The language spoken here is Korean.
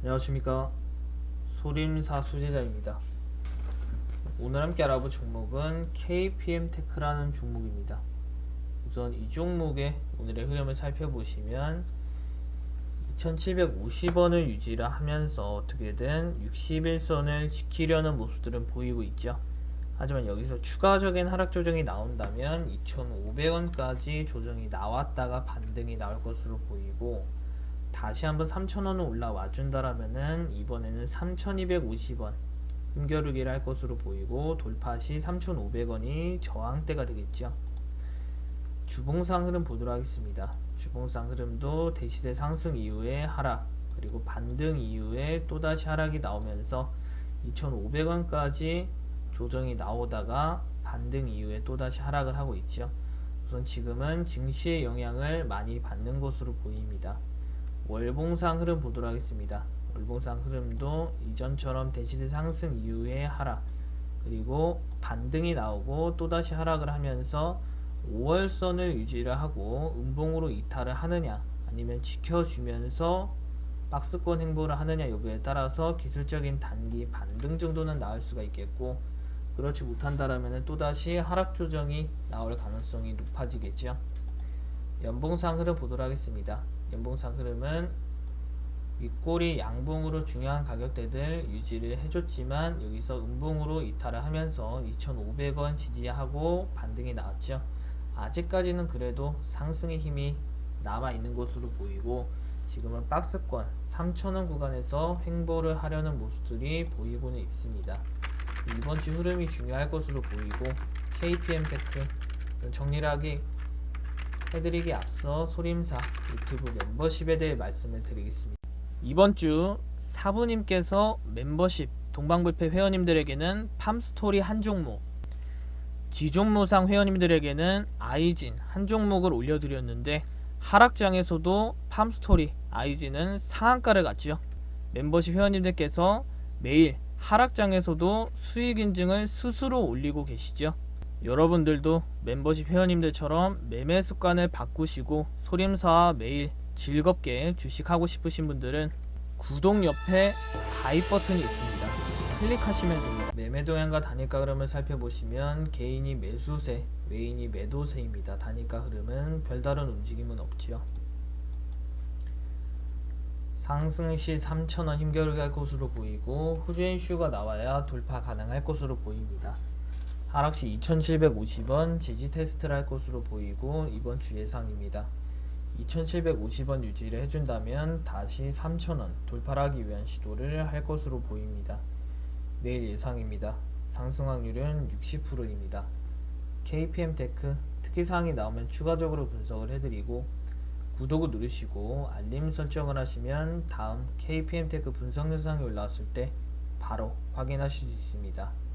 안녕하십니까. 소림사 수제자입니다. 오늘 함께 알아볼 종목은 KPM 테크라는 종목입니다. 우선 이 종목의 오늘의 흐름을 살펴보시면 2750원을 유지를 하면서 어떻게든 61선을 지키려는 모습들은 보이고 있죠. 하지만 여기서 추가적인 하락 조정이 나온다면 2,500원까지 조정이 나왔다가 반등이 나올 것으로 보이고 다시 한번 3,000원을 올라와 준다라면은 이번에는 3,250원 힘겨루기를 할 것으로 보이고 돌파 시 3,500원이 저항대가 되겠죠. 주봉상 흐름 보도록 하겠습니다. 주봉상 흐름도 대시대 상승 이후에 하락 그리고 반등 이후에 또다시 하락이 나오면서 2,500원까지 조정이 나오다가 반등 이후에 또다시 하락을 하고 있죠. 우선 지금은 증시의 영향을 많이 받는 것으로 보입니다. 월봉상 흐름 보도록 하겠습니다. 월봉상 흐름도 이전처럼 대시대 상승 이후에 하락 그리고 반등이 나오고 또다시 하락을 하면서 5월선을 유지를 하고 음봉으로 이탈을 하느냐 아니면 지켜주면서 박스권 행보를 하느냐 여부에 따라서 기술적인 단기 반등 정도는 나올 수가 있겠고 그렇지 못한다라면 또다시 하락 조정이 나올 가능성이 높아지겠죠. 연봉상 흐름 보도록 하겠습니다. 연봉상 흐름은 윗꼬리 양봉으로 중요한 가격대들 유지를 해줬지만 여기서 음봉으로 이탈을 하면서 2,500원 지지하고 반등이 나왔죠. 아직까지는 그래도 상승의 힘이 남아 있는 것으로 보이고 지금은 박스권 3,000원 구간에서 횡보를 하려는 모습들이 보이고는 있습니다. 이번 주 흐름이 중요할 것으로 보이고 KPM 테크 정리를 하기 해드리기 앞서 소림사 유튜브 멤버십에 대해 말씀을 드리겠습니다. 이번 주 사부님께서 멤버십 동방불패 회원님들에게는 팜스토리 한 종목, 지종모상 회원님들에게는 아이진 한 종목을 올려드렸는데 하락장에서도 팜스토리 아이진은 상한가를 갔지요. 멤버십 회원님들께서 매일 하락장에서도 수익 인증을 스스로 올리고 계시죠. 여러분들도 멤버십 회원님들처럼 매매 습관을 바꾸시고 소림사와 매일 즐겁게 주식하고 싶으신 분들은 구독 옆에 가입 버튼이 있습니다. 클릭하시면 됩니다. 매매 동향과 단일가 흐름을 살펴보시면 개인이 매수세, 외인이 매도세입니다. 단일가 흐름은 별다른 움직임은 없지요. 상승 시 3,000원 힘겨루기 할 것으로 보이고 후주인 슈가 나와야 돌파 가능할 것으로 보입니다. 하락 시 2,750원 지지 테스트를 할 것으로 보이고 이번 주 예상입니다. 2,750원 유지를 해준다면 다시 3,000원 돌파하기 위한 시도를 할 것으로 보입니다. 내일 예상입니다. 상승 확률은 60%입니다. KPM 테크 특이사항이 나오면 추가적으로 분석을 해드리고 구독을 누르시고 알림 설정을 하시면 다음 KPM 테크 분석 영상이 올라왔을 때 바로 확인하실 수 있습니다.